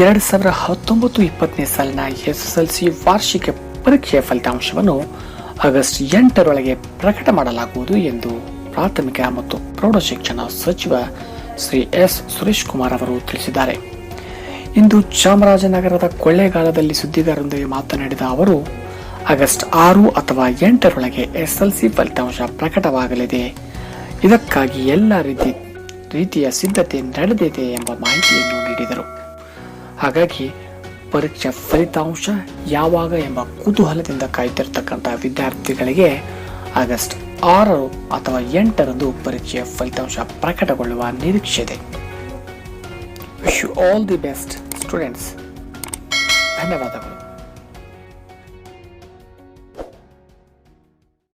ಎರಡು ಸಾವಿರ ಹತ್ತೊಂಬತ್ತು ಎಸ್ ಎಸ್ ಎಲ್ ವಾರ್ಷಿಕ ಪರೀಕ್ಷೆಯ ಫಲಿತಾಂಶವನ್ನು ಆಗಸ್ಟ್ ಎಂಟರೊಳಗೆ ಪ್ರಕಟ ಮಾಡಲಾಗುವುದು ಎಂದು ಪ್ರಾಥಮಿಕ ಮತ್ತು ಪ್ರೌಢಶಿಕ್ಷಣ ಸಚಿವ ಶ್ರೀ ಎಸ್. ಸುರೇಶ್ ಕುಮಾರ್ ಅವರು ತಿಳಿಸಿದ್ದಾರೆ. ಇಂದು ಚಾಮರಾಜನಗರದ ಕೊಳ್ಳೇಗಾಲದಲ್ಲಿ ಸುದ್ದಿಗಾರರೊಂದಿಗೆ ಮಾತನಾಡಿದ ಅವರು ಆಗಸ್ಟ್ ಆರು ಅಥವಾ ಎಂಟರೊಳಗೆ ಎಸ್ಎಲ್ಸಿ ಫಲಿತಾಂಶ ಪ್ರಕಟವಾಗಲಿದೆ. ಇದಕ್ಕಾಗಿ ಎಲ್ಲ ರೀತಿ, ರೀತಿಯ ಸಿದ್ಧತೆ ನಡೆದಿದೆ ಎಂಬ ಮಾಹಿತಿಯನ್ನು ನೀಡಿದರು. ಹಾಗಾಗಿ ಪರೀಕ್ಷಾ ಫಲಿತಾಂಶ ಯಾವಾಗ ಎಂಬ ಕುತೂಹಲದಿಂದ ಕಾಯ್ತಿರ್ತಕ್ಕಂಥ ವಿದ್ಯಾರ್ಥಿಗಳಿಗೆ ಆಗಸ್ಟ್ ಆರು ಅಥವಾ ಎಂಟರಂದು ಪರೀಕ್ಷೆಯ ಫಲಿತಾಂಶ ಪ್ರಕಟಗೊಳ್ಳುವ ನಿರೀಕ್ಷೆ ಇದೆ. Wish you all the best students ಧನ್ಯವಾದಗಳು.